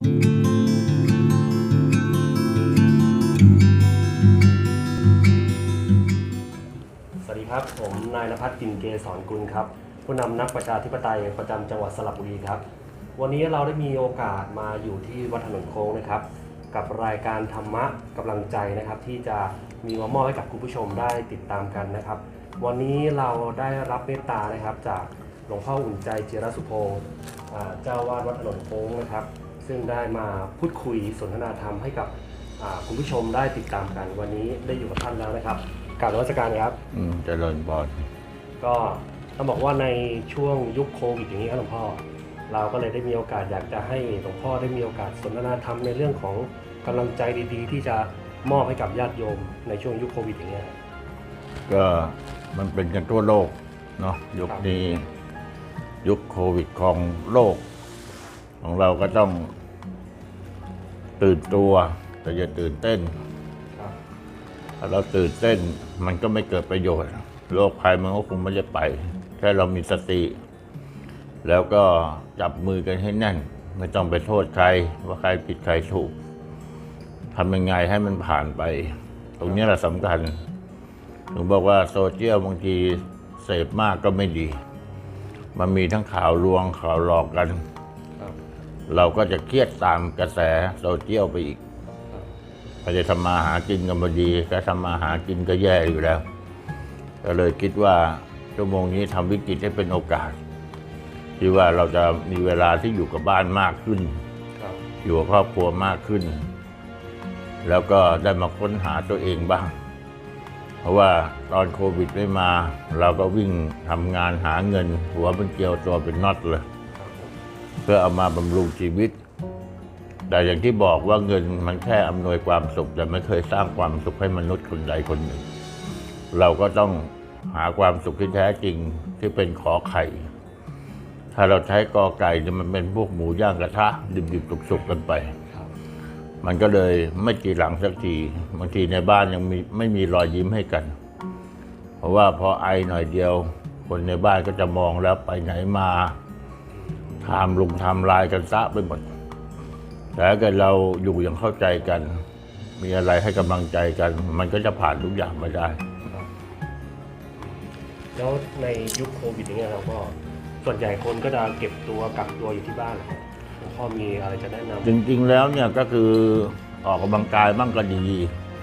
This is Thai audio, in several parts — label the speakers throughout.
Speaker 1: สวัสดีครับ ผมนายนภัสกินเกษรกุลครับ ผู้นำนักประชาธิปไตยประจำจังหวัดสระบุรีครับ วันนี้เราได้มีโอกาสมาอยู่ที่วัดถนนโค้งนะครับ กับรายการธรรมะกำลังใจนะครับ ที่จะมีมามอบให้กับคุณผู้ชมได้ติดตามกันนะครับ วันนี้เราได้รับเมตตานะครับจากหลวงพ่ออุ่นใจเจรสุโพเจ้าวาดวัดถนนโค้งนะครับ ซึ่งได้มาพูดคุยสนทนาธรรมให้กับอ่าคุณผู้ชมได้ติดตามกัน วันนี้ได้อยู่กับท่านแล้วนะครับกรารนวัตการครับ
Speaker 2: อืมเจริญบอล
Speaker 1: ก็ต้องบอกว่าในช่วงยุคโควิดอย่างนี้ครับหลวงพ่อ เราก็เลยได้มีโอกาสอยากจะให้หลวงพ่อได้มีโอกาสสนทนาธรรมในเรื่องของกำลังใจดีๆ ที่จะมอบให้กับญาติโยมในช่วงยุคโควิดอย่างเงี้ย
Speaker 2: ก็มันเป็นกันทั่วโลกเนาะยุค
Speaker 1: ครับ
Speaker 2: นี้ยุคโควิดของโลก ของเราก็ต้อง ตื่นตัวแต่อย่าตื่นเต้น
Speaker 1: ครับ
Speaker 2: ถ้าเราตื่นเต้นมันก็ไม่เกิดประโยชน์โรคภัยมันก็คงไม่จะไป แค่เรามีสติ แล้วก็จับมือกันให้แน่น ไม่ต้องไปโทษใคร ว่าใครผิดใครถูกทำยังไงให้มันผ่านไป ตรงนี้แหละสำคัญถึงบอกว่าโซเชียลบางทีเสพมากก็ไม่ดี มันมีทั้งข่าวลวงข่าวหลอกกัน
Speaker 1: ครับ
Speaker 2: เราก็จะเครียดตามกระแสโซเชียลไปอีกพอจะทำมาหากินกันพอดีก็ทำมาหากินก็แย่อยู่แล้ว ก็เลยคิดว่าชั่วโมงนี้ทำวิกฤตให้เป็นโอกาส ที่ว่าเราจะมีเวลาที่อยู่กับบ้านมากขึ้น
Speaker 1: ครับ
Speaker 2: อยู่กับครอบครัวมากขึ้น แล้วก็ได้มาค้นหาตัวเองบ้าง เพราะว่าตอนโควิดไม่มา เราก็วิ่งทำงานหาเงิน หัวเป็นเกลียวตัวเป็นน็อตเลย
Speaker 1: ครับผม
Speaker 2: เพื่อเอามาบำรุงชีวิต แต่อย่างที่บอกว่าเงินมันแค่อำนวยความสุข แต่ไม่เคยสร้างความสุขให้มนุษย์คนใดคนหนึ่ง เราก็ต้องหาความสุขที่แท้จริงที่เป็นขอไข่ ถ้าเราใช้กอไก่เนี่ยมันเป็นพวกหมูย่างกระทะดิบๆสุกๆกันไปมันก็เลยไม่จีหลังสักทีบางทีในบ้านยังมีไม่มีรอยยิ้มให้กัน เพราะว่าพอไอหน่อยเดียว คนในบ้านก็จะมองแล้วไปไหนมา ทำลุงทำลายกันซะไปหมด แต่ถ้าเกิดเราอยู่อย่างเข้าใจกัน มีอะไรให้กำลังใจกัน มันก็จะผ่านทุกอย่างมาได้
Speaker 1: แล้วในยุคโควิดอย่างเงี้ยเราก็ส่วนใหญ่คนก็จะเก็บตัวกักตัวอยู่ที่บ้านนะครับหลวงพ่อมีอะไรจะแนะนำ
Speaker 2: จริง ๆ แล้วเนี่ยก็คือออกกำลังกายบ้างก็ดี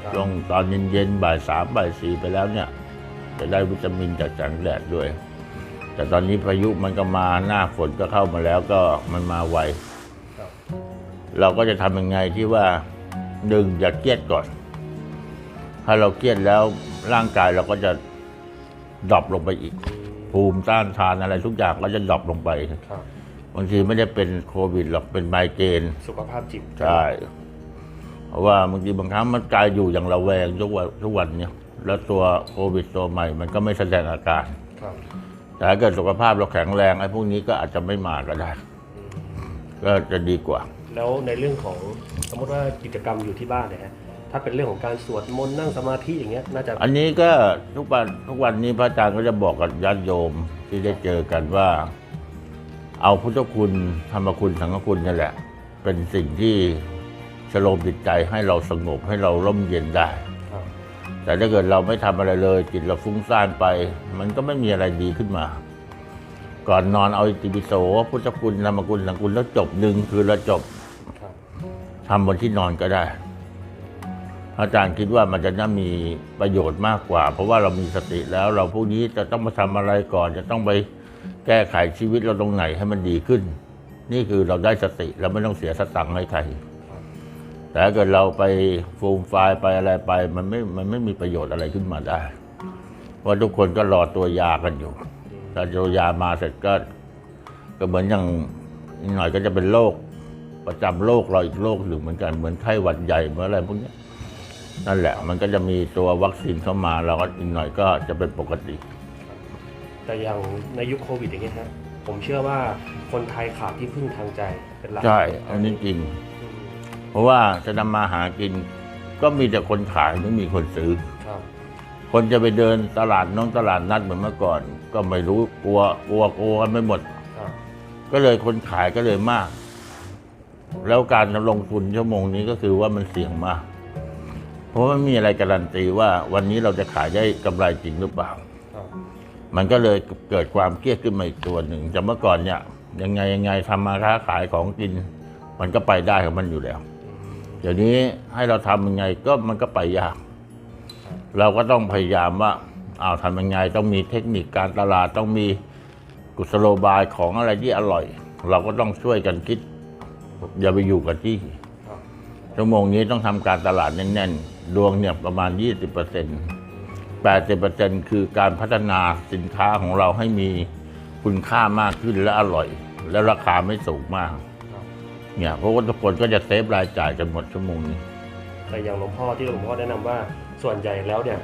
Speaker 1: ครับ
Speaker 2: ลงตอนเย็นๆบ่ายสามบ่ายสี่ไปแล้วเนี่ย จะได้วิตามินจากแสงแดดด้วย แต่ตอนนี้พายุมันก็มาหน้าฝนก็เข้ามาแล้วก็มันมาไว
Speaker 1: ครับ
Speaker 2: เราก็จะทำยังไงที่ว่าหนึ่งอย่าเครียดก่อน ถ้าเราเครียดแล้วร่างกายเราก็จะดรอปลงไปอีก ภูมิต้านทานอะไรทุกอย่างก็จะดรอปลงไป
Speaker 1: ครับ
Speaker 2: บางทีไม่ได้เป็นโควิดหรอกเป็นไมเกรน
Speaker 1: สุขภาพจิต
Speaker 2: ใช่เพราะว่าบางทีบางครั้งมันกลายอยู่อย่างระแวงทุกวันทุกวันเนี่ยแล้วตัวโควิดตัวใหม่ มันก็ไม่แสดงอาการ
Speaker 1: ครับ
Speaker 2: แต่ถ้าเกิดสุขภาพเราแข็งแรงไอ้พวกนี้ก็อาจจะไม่มาก็ได้ ก็จะดีกว่า
Speaker 1: แล้วในเรื่องของสมมติว่ากิจกรรมอยู่ที่บ้านเนี่ยฮะถ้าเป็นเรื่องของการสวดมนต์นั่งสมาธิอย่างเงี้ยน่าจะ
Speaker 2: อันนี้ก็ทุกวันทุกวันนี้พระอาจารย์ก็จะบอกกับญาติโยมที่ได้เจอกันว่า เอาพุทธคุณธรรมคุณสังฆคุณนี่แหละ เป็นสิ่งที่ชโลมจิตใจให้เราสงบให้เราร่มเย็นได้
Speaker 1: ครับ
Speaker 2: แต่ถ้าเกิดเราไม่ทำอะไรเลยจิตเราฟุ้งซ่านไป มันก็ไม่มีอะไรดีขึ้นมา ก่อนนอนเอาอิติปิโสพุทธคุณธรรมคุณสังฆคุณแล้วจบหนึ่งคือเราจบ
Speaker 1: ครับ
Speaker 2: ทำบนที่นอนก็ได้ อาจารย์คิดว่ามันจะน่ามีประโยชน์มากกว่า เพราะว่าเรามีสติแล้ว เราพวกนี้จะต้องมาทำอะไรก่อน จะต้องไปแก้ไขชีวิตเราตรงไหนให้มันดีขึ้น นี่คือเราได้สติเราไม่ต้องเสียสตังค์ให้ใคร แต่ถ้าเกิดเราไปฟูมไฟล์ไปอะไรไป มันไม่มันไม่มีประโยชน์อะไรขึ้นมาได้เพราะทุกคนก็รอตัวยากันอยู่ถ้าตัวยามาเสร็จก็ ก็เหมือนอย่างอีกหน่อยก็จะเป็นโรคประจำโรคเราอีกโรคหนึ่งเหมือนกันเหมือนไข้หวัดใหญ่เหมือนอะไรพวกเนี้ยนั่นแหละ มันก็จะมีตัววัคซีนเข้ามาเราก็อีกหน่อยก็จะเป็นปกติ
Speaker 1: แต่อย่างในยุคโควิดอย่างเงี้ยฮะผมเชื่อว่าคนไทยขาดที่พึ่งทางใจเป็นหลัก
Speaker 2: ใช่ อันนี้จริง
Speaker 1: อืม
Speaker 2: เพราะว่าจะนำมาหากิน ก็มีแต่คนขายไม่มีคนซื้อ
Speaker 1: ครับ
Speaker 2: คนจะไปเดินตลาดน้องตลาดนัดเหมือนเมื่อก่อน ก็ไม่รู้กลัวกลัวกลัวกันไม่หมด
Speaker 1: ครับ
Speaker 2: ก็เลยคนขายก็เลยมาก แล้วการลงทุนชั่วโมงนี้ก็คือว่ามันเสี่ยงมาก เพราะว่าไม่มีอะไรการันตีว่า วันนี้เราจะขายได้กำไรจริงหรือเปล่า
Speaker 1: ครับ
Speaker 2: มันก็เลยเกิดความเครียดขึ้นมาอีกตัวหนึ่งจากเมื่อก่อนเนี่ยยังไงยังไงทำมาค้าขายของกิน มันก็ไปได้ของมันอยู่แล้ว เดี๋ยวนี้ให้เราทำยังไงก็มันก็ไปยาก เราก็ต้องพยายามว่าอ้าวทำยังไงต้องมีเทคนิคการตลาดต้องมีกุศโลบายของอะไรที่อร่อย เราก็ต้องช่วยกันคิด อย่าไปอยู่กับที่ชั่วโมงนี้ต้องทำการตลาดแน่นๆ ดวงเนี่ยประมาณ 20% 80%คือการพัฒนาสินค้าของเราให้มีคุณค่ามากขึ้นและอร่อย และราคาไม่สูงมาก เนี่ยเพราะว่าทุกคนก็จะเซฟรายจ่ายกันหมดชั่วโมงนี้
Speaker 1: แต่อย่างหลวงพ่อที่หลวงพ่อแนะนำว่าส่วนใหญ่แล้วเนี่ย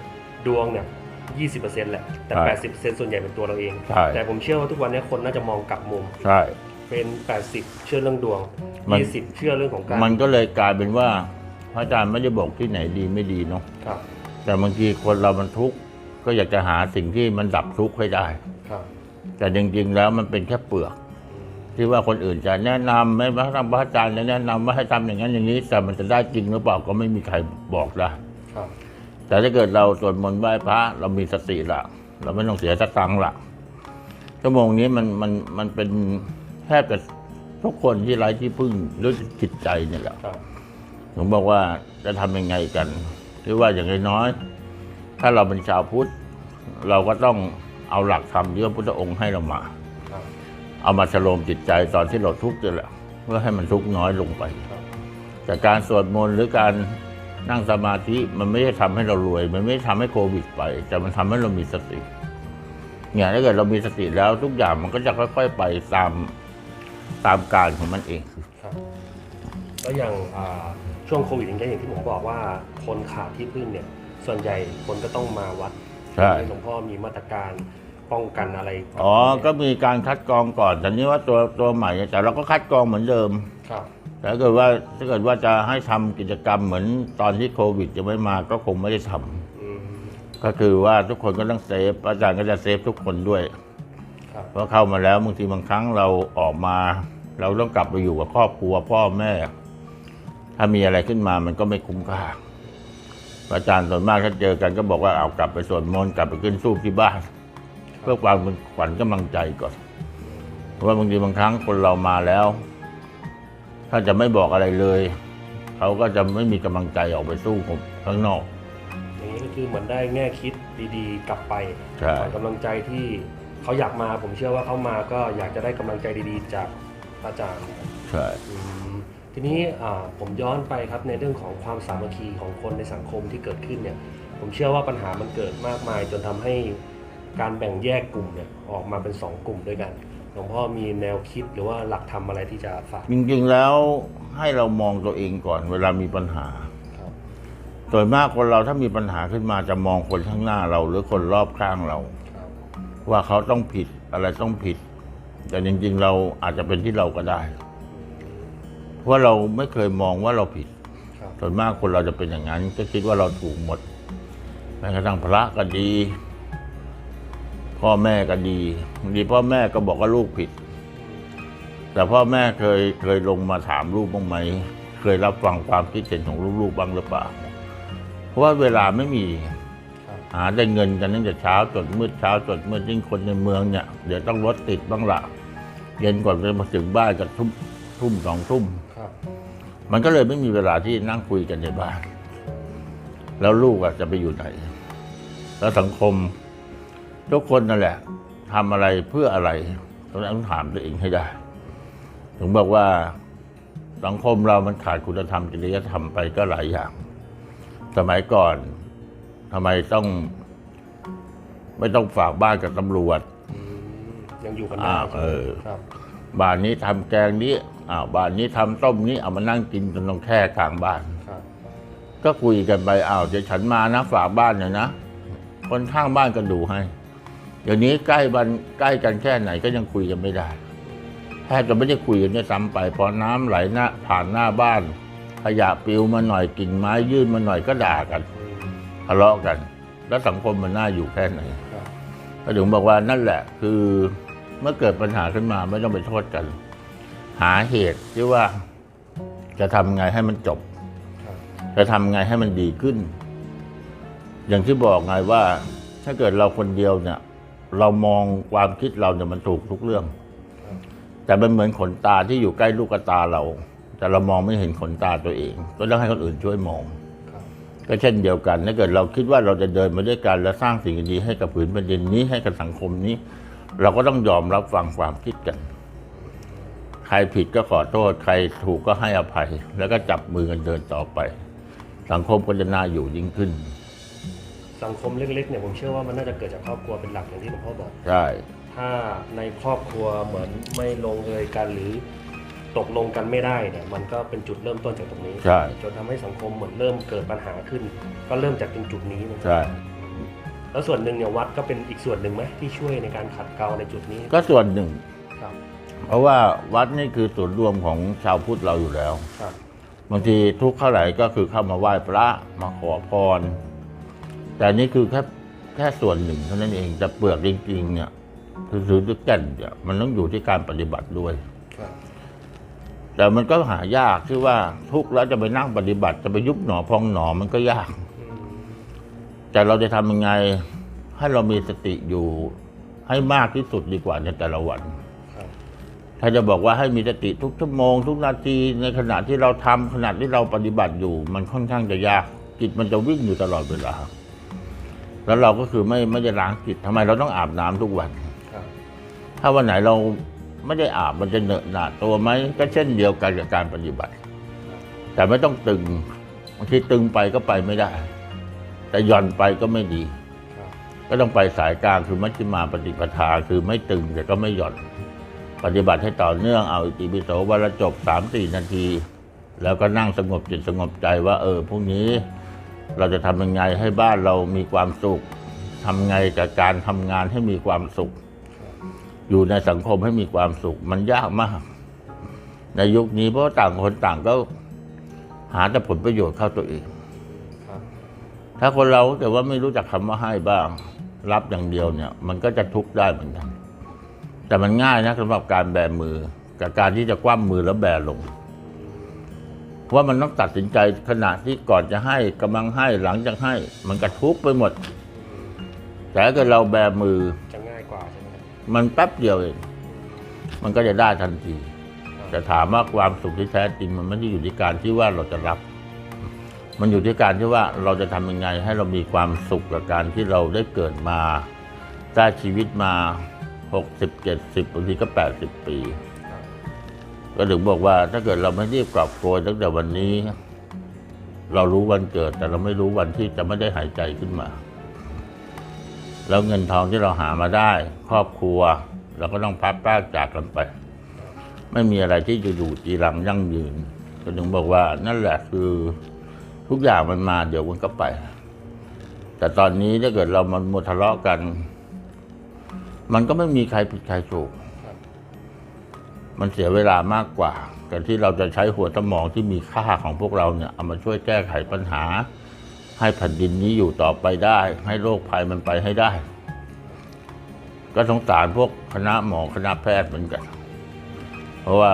Speaker 1: ดวงเนี่ย20%แหละ แต่
Speaker 2: ใช่
Speaker 1: 80%ส่วนใหญ่เป็นตัวเราเอง
Speaker 2: ใช่
Speaker 1: แต่ผมเชื่อว่าทุกวันนี้คนน่าจะมองกลับมุม
Speaker 2: ใช่
Speaker 1: เป็น80เชื่อเรื่องดวง
Speaker 2: มัน
Speaker 1: 20เชื่อเรื่องของการ
Speaker 2: มันก็เลยกลายเป็นว่า พระอาจารย์ไม่ได้บอกที่ไหนดีไม่ดีเนาะ
Speaker 1: ครับ
Speaker 2: แต่บางทีคนเรามันทุกข์ก็อยากจะหาสิ่งที่มันดับทุกข์ให้ได้
Speaker 1: ครับ
Speaker 2: แต่จริงๆแล้วมันเป็นแค่เปลือก ที่ว่าคนอื่นจะแนะนำไม่ว่าทางพระอาจารย์จะแนะนำว่าให้ทำอย่างนั้นอย่างนี้ แต่มันจะได้จริงหรือเปล่าก็ไม่มีใครบอกได้
Speaker 1: ครับ
Speaker 2: แต่ถ้าเกิดเราสวดมนต์ไหว้พระเรามีสติละเราไม่ต้องเสียสตังค์ละชั่วโมงนี้มันมันมันเป็นแทบจะทุกคนที่ไร้ที่พึ่งด้วยจิตใจเนี่ยแหละ
Speaker 1: ครับ
Speaker 2: ผมบอกว่าจะทำยังไงกันหรือว่าอย่างน้อยๆถ้าเราเป็นชาวพุทธ เราก็ต้องเอาหลักธรรมที่พระพุทธองค์ให้เรามา
Speaker 1: ครับ
Speaker 2: เอามาชโลมจิตใจตอนที่เราทุกข์นี่แหละเพื่อให้มันทุกข์น้อยลงไป
Speaker 1: ครับ
Speaker 2: แต่การสวดมนต์หรือการนั่งสมาธิมันไม่ได้ทำให้เรารวย มันไม่ได้ทำให้โควิดไป แต่มันทำให้เรามีสติเนี่ยถ้าเกิดเรามีสติแล้วทุกอย่างมันก็จะค่อย ๆ ไปตามตามการของมันเอง
Speaker 1: ครับแล้วอย่างอ่าช่วงโควิดอย่างเงี้ยอย่างที่ผมบอกว่าคนขาดที่พึ่งเนี่ย ส่วนใหญ่คนก็ต้องมาวัด
Speaker 2: ใช่
Speaker 1: หลวงพ่อมีมาตรการ ป้องกันอะไร
Speaker 2: อ๋อ ก็มีการคัดกรองก่อนแต่นี้ว่าตัวตัวใหม่เนี่ยแต่เราก็คัดกรองเหมือนเดิม
Speaker 1: ครับ
Speaker 2: แต่ถ้าเกิดว่าถ้าเกิดว่าจะให้ทำกิจกรรมเหมือนตอนที่โควิดยังไม่มาก็คงไม่ได้ทำ
Speaker 1: อืม
Speaker 2: ก็คือว่าทุกคนก็ต้องเซฟอาจารย์ก็จะเซฟทุกคนด้วย
Speaker 1: ครับ
Speaker 2: เพราะเข้ามาแล้วบางทีบางครั้งเราออกมา เราต้องกลับไปอยู่กับครอบครัวพ่อแม่ ถ้ามีอะไรขึ้นมามันก็ไม่คุ้มค่าอาจารย์ส่วนมากถ้าเจอกันก็บอกว่าเอากลับไปสวดมนต์กลับไปขึ้นสู้ที่บ้าน เพื่อความเป็นขวัญกำลังใจก่อนเพราะว่าบางทีบางครั้งคนเรามาแล้ว ถ้าจะไม่บอกอะไรเลย เขาก็จะไม่มีกำลังใจออกไปสู้กับข้างนอก
Speaker 1: อย่างนี้ก็คือเหมือนได้แง่คิดดีๆ กลับไป
Speaker 2: ใช่
Speaker 1: ขวัญกำลังใจที่เขาอยากมาผมเชื่อว่าเขามาก็อยากจะได้กำลังใจดีๆ จากอาจารย์
Speaker 2: ใช่
Speaker 1: อืมทีนี้อ่าผมย้อนไปครับในเรื่องของความสามัคคีของคนในสังคมที่เกิดขึ้นเนี่ย ผมเชื่อว่าปัญหามันเกิดมากมาย จนทำให้ การแบ่งแยกกลุ่มเนี่ยออกมาเป็นสองกลุ่มด้วยกันหลวงพ่อมีแนวคิดหรือว่าหลักธรรมอะไรที่จะฝาก
Speaker 2: จริงๆแล้วให้เรามองตัวเองก่อนเวลามีปัญหา
Speaker 1: ครับ
Speaker 2: ส่วนมากคนเราถ้ามีปัญหาขึ้นมาจะมองคนข้างหน้าเรา หรือคนรอบข้างเรา
Speaker 1: ครับ
Speaker 2: ว่าเขาต้องผิดอะไรต้องผิด แต่จริง ๆ เราอาจจะเป็นที่เราก็ได้ เพราะเราไม่เคยมองว่าเราผิด
Speaker 1: ครับ
Speaker 2: ส่วนมากคนเราจะเป็นอย่างนั้นก็คิดว่าเราถูกหมดแม้กระทั่งพระก็ดี พ่อแม่ก็ดีบางทีพ่อแม่ก็บอกว่าลูกผิด แต่พ่อแม่เคยเคยลงมาถามลูกบ้างไหม เคยรับฟังความคิดเห็นของลูกๆบ้างหรือเปล่า เพราะว่าเวลาไม่มี
Speaker 1: ครับ
Speaker 2: หาได้เงินกันตั้งแต่เช้าจนมืดเช้าจนมืดยิ่งคนในเมืองเนี่ยเดี๋ยวต้องรถติดบ้างละเย็นกว่าจะมาถึงบ้านก็ทุ่มทุ่มสองทุ่ม
Speaker 1: ครับ
Speaker 2: มันก็เลยไม่มีเวลาที่นั่งคุยกันในบ้าน แล้วลูกอะจะไปอยู่ไหน แล้วสังคม ทุกคนนั่นแหละทำอะไรเพื่ออะไรต้องถามตัวเองให้ได้ ถึงบอกว่าสังคมเรามันขาดคุณธรรมจริยธรรมไปก็หลายอย่าง สมัยก่อนทำไมต้อง ไม่ต้องฝากบ้านกับตำรวจ
Speaker 1: อืมยังอยู่กันได้
Speaker 2: อ้าว
Speaker 1: ใช่ไหม
Speaker 2: เออ
Speaker 1: ครับ
Speaker 2: บ้านนี้ทำแกงนี้อ้าวบ้านนี้ทำต้มนี้เอามานั่งกินจนต้องแค่กลางบ้าน
Speaker 1: ครับ
Speaker 2: ก็คุยกันไปอ้าวเดี๋ยวฉันมานะฝากบ้านหน่อยนะคนข้างบ้านก็ดูให้ เดี๋ยวนี้ใกล้บ้านใกล้กันแค่ไหนก็ยังคุยกันไม่ได้แทบจะไม่ได้คุยกันเนี่ยซ้ำไปพอน้ำไหลหน้าผ่านหน้าบ้าน ขยะปลิวมาหน่อยกิ่งไม้ยื่นมาหน่อยก็ด่ากันทะเลาะกัน แล้วสังคมมันน่าอยู่แค่ไหนก็ถึงบอกว่านั่นแหละ คือเมื่อเกิดปัญหาขึ้นมาไม่ต้องไปโทษกัน หาเหตุที่ว่า จะทำไงให้มันจบ จะทำไงให้มันดีขึ้น อย่างที่บอกไงว่า ถ้าเกิดเราคนเดียวเนี่ย เรามองความคิดเราเนี่ยมันถูกทุกเรื่อง
Speaker 1: ครับ
Speaker 2: แต่มันเหมือนขนตาที่อยู่ใกล้ลูกตาเรา แต่เรามองไม่เห็นขนตาตัวเอง ก็ต้องให้คนอื่นช่วยมอง
Speaker 1: ครับ
Speaker 2: ก็เช่นเดียวกันถ้าเกิดเราคิดว่าเราจะเดินมาด้วยกัน และสร้างสิ่งดีๆให้กับผืนแผ่นดินนี้ให้กับสังคมนี้ เราก็ต้องยอมรับฟังความคิดกัน ใครผิดก็ขอโทษใครถูกก็ให้อภัย แล้วก็จับมือกันเดินต่อไป สังคมก็จะน่าอยู่ยิ่งขึ้น
Speaker 1: สังคมเล็กๆเนี่ยผมเชื่อว่ามันน่าจะเกิดจากครอบครัวเป็นหลักอย่างที่หลวงพ่อบอก
Speaker 2: ใช่
Speaker 1: ถ้าในครอบครัวเหมือนไม่ลงเอยกันหรือตกลงกันไม่ได้เนี่ยมันก็เป็นจุดเริ่มต้นจากตรงนี้
Speaker 2: ใช่
Speaker 1: จนทำให้สังคมเหมือนเริ่มเกิดปัญหาขึ้น ก็เริ่มจากตรงจุดนี้นะครับ
Speaker 2: ใช่
Speaker 1: แล้วส่วนหนึ่งเนี่ยวัดก็เป็นอีกส่วนหนึ่งไหมที่ช่วยในการขัดเกลาในจุดนี้
Speaker 2: ก็ส่วนหนึ่ง
Speaker 1: ครับ
Speaker 2: เพราะว่าวัดนี่คือส่วนย์รวมของชาวพุทธเราอยู่แล้ว
Speaker 1: ครับ
Speaker 2: บางทีทุกข์เท่าไหร่ก็คือเข้ามาไหว้พระมาขอพร แต่นี่คือแค่แค่ส่วนหนึ่งเท่านั้นเองจะเปลือกจริงๆเนี่ยคือซื้อด้วยแก่นเนี่ยมันต้องอยู่ที่การปฏิบัติด้วย
Speaker 1: ครับ
Speaker 2: แต่มันก็หายากที่ว่าทุกข์แล้วจะไปนั่งปฏิบัติ จะไปยุบหนอพองหนอมันก็ยาก
Speaker 1: อืม
Speaker 2: แต่เราจะทำยังไงให้เรามีสติอยู่ให้มากที่สุดดีกว่าในแต่ละวัน
Speaker 1: ครับ
Speaker 2: ถ้าจะบอกว่าให้มีสติทุกชั่วโมง ทุกนาทีในขณะที่เราทำขณะที่เราปฏิบัติอยู่ มันค่อนข้างจะยากจิตมันจะวิ่งอยู่ตลอดเวลา แล้วเราก็คือไม่ไม่ได้ล้างจิตทำไมเราต้องอาบน้ำทุกวัน
Speaker 1: ครับ
Speaker 2: ถ้าวันไหนเราไม่ได้อาบมันจะเหนอะหนาตัวไหมก็เช่นเดียวกันกับการปฏิบัติ แต่ไม่ต้องตึงบางทีตึงไปก็ไปไม่ได้ แต่หย่อนไปก็ไม่ดี
Speaker 1: ครับ
Speaker 2: ก็ต้องไปสายกลางคือมัชฌิมาปฏิปทาคือไม่ตึงแต่ก็ไม่หย่อน ปฏิบัติให้ต่อเนื่องเอาอิติปิโสวันละจบสามสี่นาที แล้วก็นั่งสงบจิตสงบใจว่า เออพรุ่งนี้ เราจะทำยังไงให้บ้านเรามีความสุขทำไงกับการทำงานให้มีความสุข อยู่ในสังคมให้มีความสุข มันยากมาก ในยุคนี้เพราะต่างคนต่างก็หาแต่ผลประโยชน์เข้าตัวเองถ้าคนเราแต่ว่าไม่รู้จักคำว่าให้บ้าง รับอย่างเดียวเนี่ย มันก็จะทุกข์ได้เหมือนกัน แต่มันง่ายนะสำหรับการแบมือ กับการที่จะคว่ำมือแล้วแบลง ว่ามันต้องตัดสินใจขณะที่ก่อนจะให้กำลังให้หลังจากให้ มันกระทุกข์ไปหมด แต่ถ้าเกิดเราแบมือ
Speaker 1: จะง่ายกว่าใช่ไหมครับ
Speaker 2: มันแป๊บเดียวเองมันก็จะได้ทันที แต่ถามว่าความสุขที่แท้จริง มันไม่ได้อยู่ที่การที่ว่าเราจะรับ มันอยู่ที่การที่ว่าเราจะทำยังไง ให้เรามีความสุขกับการที่เราได้เกิดมาได้ชีวิตมาหกสิบเจ็ดสิบบางทีก็แปดสิบปี
Speaker 1: ครับ
Speaker 2: ก็ถึงบอกว่าถ้าเกิดเราไม่รีบกลับโกยตั้งแต่วันนี้ เรารู้วันเกิด แต่เราไม่รู้วันที่จะไม่ได้หายใจขึ้นมา แล้วเงินทองที่เราหามาได้ ครอบครัว เราก็ต้องพัดพรากจากกันไป ไม่มีอะไรที่จะอยู่จีรังยั่งยืน ก็ถึงบอกว่า นั่นแหละคือทุกอย่างมันมาเดี๋ยวมันก็ไป แต่ตอนนี้ถ้าเกิดเรามันมัวทะเลาะกัน มันก็ไม่มีใครผิดใครถูก มันเสียเวลามากกว่าการที่เราจะใช้หัวสมองที่มีค่าของพวกเราเนี่ยเอามาช่วยแก้ไขปัญหา ให้แผ่นดินนี้อยู่ต่อไปได้ ให้โรคภัยมันไปให้ได้ ก็สงสารพวกคณะหมอคณะแพทย์เหมือนกัน เพราะว่า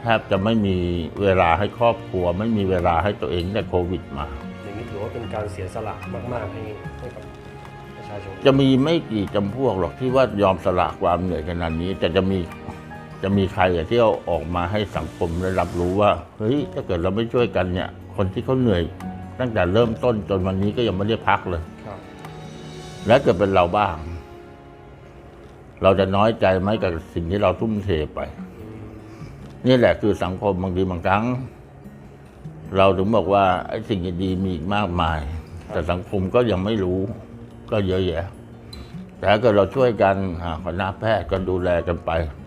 Speaker 2: แทบจะไม่มีเวลาให้ครอบครัว ไม่มีเวลาให้ตัวเองแต่โควิดมา
Speaker 1: อย่างนี้ถือว่าเป็นการเสียสละมากๆให้ให้กับประชาชน
Speaker 2: จะมีไม่กี่จำพวกหรอกที่ว่ายอมสละความเหนื่อยขนาดนี้แต่จะมี จะมีใครอะที่เอาออกมาให้สังคมได้รับรู้ว่าเฮ้ยถ้าเกิดเราไม่ช่วยกันเนี่ย คนที่เขาเหนื่อย ตั้งแต่เริ่มต้นจนวันนี้ก็ยังไม่ได้พักเลย
Speaker 1: ครับ
Speaker 2: แล้วเกิดเป็นเราบ้าง เราจะน้อยใจไหมกับสิ่งที่เราทุ่มเทไป นี่แหละคือสังคมบางทีบางครั้ง เราถึงบอกว่าไอ้สิ่งดีๆมีอีกมากมาย แต่สังคมก็ยังไม่รู้ ก็เยอะแยะ แต่ถ้าเกิดเราช่วยกันหาคณะแพทย์ก็ดูแลกันไป
Speaker 1: ครับ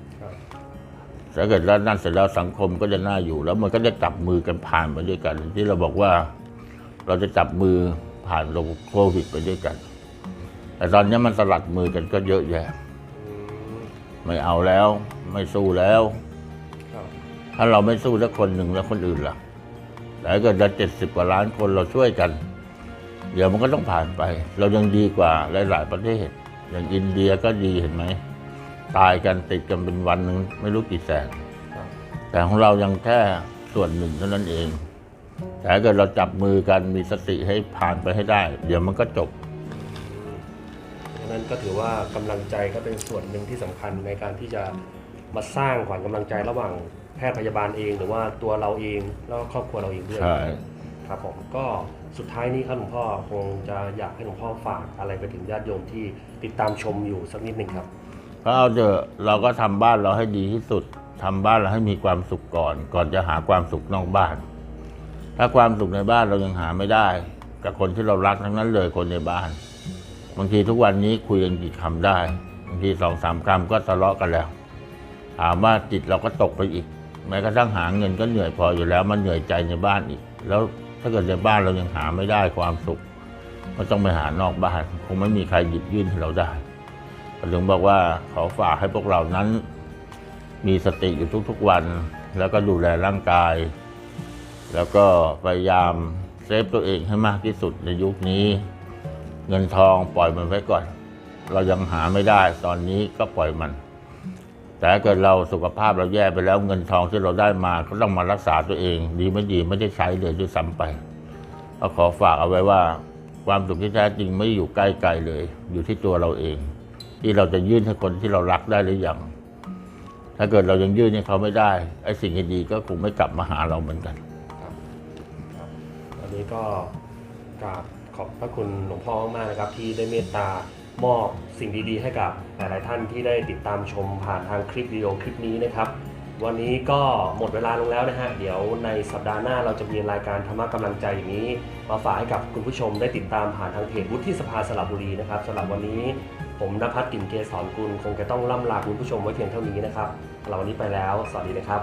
Speaker 2: ถ้าเกิดแล้วนั่นเสร็จแล้วสังคมก็จะน่าอยู่ แล้วมันก็จะจับมือกันผ่านไปด้วยกัน ที่เราบอกว่าเราจะจับมือผ่านโควิดไปด้วยกัน แต่ตอนนี้มันสลัดมือกันก็เยอะแยะ ไม่เอาแล้ว ไม่สู้แล้ว ถ้าเราไม่สู้แล้วคนหนึ่งแล้วคนอื่นล่ะ แต่ถ้าเกิดเราเจ็ดสิบกว่าล้านคนเราช่วยกัน เดี๋ยวมันก็ต้องผ่านไป เรายังดีกว่าหลาย ๆ ประเทศ อย่างอินเดียก็ดีเห็นไหม ตายกันติดกันเป็นวันหนึ่งไม่รู้กี่แสน
Speaker 1: ครับ
Speaker 2: แต่ของเรายังแค่ส่วนหนึ่งเท่านั้นเอง แต่ถ้าเกิดเราจับมือกันมีสติให้ผ่านไปให้ได้ เดี๋ยวมันก็จบ
Speaker 1: ดังนั้นก็ถือว่ากำลังใจก็เป็นส่วนหนึ่งที่สำคัญในการที่จะมาสร้างขวัญกำลังใจระหว่างแพทย์พยาบาลเอง หรือว่าตัวเราเองแล้วก็ครอบครัวเราเองด้วย
Speaker 2: ใช่
Speaker 1: ครับผมก็สุดท้ายนี้ครับหลวงพ่อคงจะอยากให้หลวงพ่อฝากอะไรไปถึงญาติโยมที่ติดตามชมอยู่สักนิดหนึ่งครับ
Speaker 2: ก็เอาเถอะเราก็ทำบ้านเราให้ดีที่สุดทำบ้านเราให้มีความสุขก่อน ก่อนจะหาความสุขนอกบ้าน ถ้าความสุขในบ้านเรายังหาไม่ได้ กับคนที่เรารักทั้งนั้นเลยคนในบ้าน บางทีทุกวันนี้คุยกันกี่คำได้ บางทีสองสามคำก็ทะเลาะกันแล้ว ถามว่าจิตเราก็ตกไปอีก แม้กระทั่งหาเงินก็เหนื่อยพออยู่แล้ว มันเหนื่อยใจในบ้านอีก แล้วถ้าเกิดในบ้านเรายังหาไม่ได้ความสุขก็ต้องไปหานอกบ้าน คงไม่มีใครหยิบยื่นให้เราได้ ถึงบอกว่าขอฝากให้พวกเรานั้น มีสติอยู่ทุกๆวัน แล้วก็ดูแลร่างกาย แล้วก็พยายามเซฟตัวเองให้มากที่สุดในยุคนี้ เงินทองปล่อยมันไว้ก่อน เรายังหาไม่ได้ตอนนี้ก็ปล่อยมัน แต่ถ้าเกิดเราสุขภาพเราแย่ไปแล้วเงินทองที่เราได้มาก็ต้องมารักษาตัวเอง ดีไม่ดีไม่ได้ใช้เลยด้วยซ้ำไปก็ขอฝากเอาไว้ว่า ความสุขที่แท้จริงไม่อยู่ใกล้ไกลเลย อยู่ที่ตัวเราเอง ที่เราจะยื่นให้คนที่เรารักได้หรือยังถ้าเกิดเรายังยื่นให้เขาไม่ได้ไอ้สิ่งดีๆก็คงไม่กลับมาหาเราเหมือนกัน
Speaker 1: ครับวันนี้ก็กราบขอบพระคุณหลวงพ่อมากๆนะครับ ที่ได้เมตตามอบสิ่งดีๆ ให้กับหลายๆท่านที่ได้ติดตามชมผ่านทางคลิปวิดีโอคลิปนี้นะครับ วันนี้ก็หมดเวลาลงแล้วนะฮะเดี๋ยวในสัปดาห์หน้าเราจะมีรายการธรรมะกำลังใจอย่างนี้ มาฝากให้กับคุณผู้ชมได้ติดตามผ่านทางเพจวุฒิสภาสระบุรีนะครับสำหรับวันนี้ ผมนภัสกลิ่นเกษรกุลคงจะต้องล่ำลาคุณผู้ชมไว้เพียงเท่านี้นะครับ เราวันนี้ไปแล้ว สวัสดีนะครับ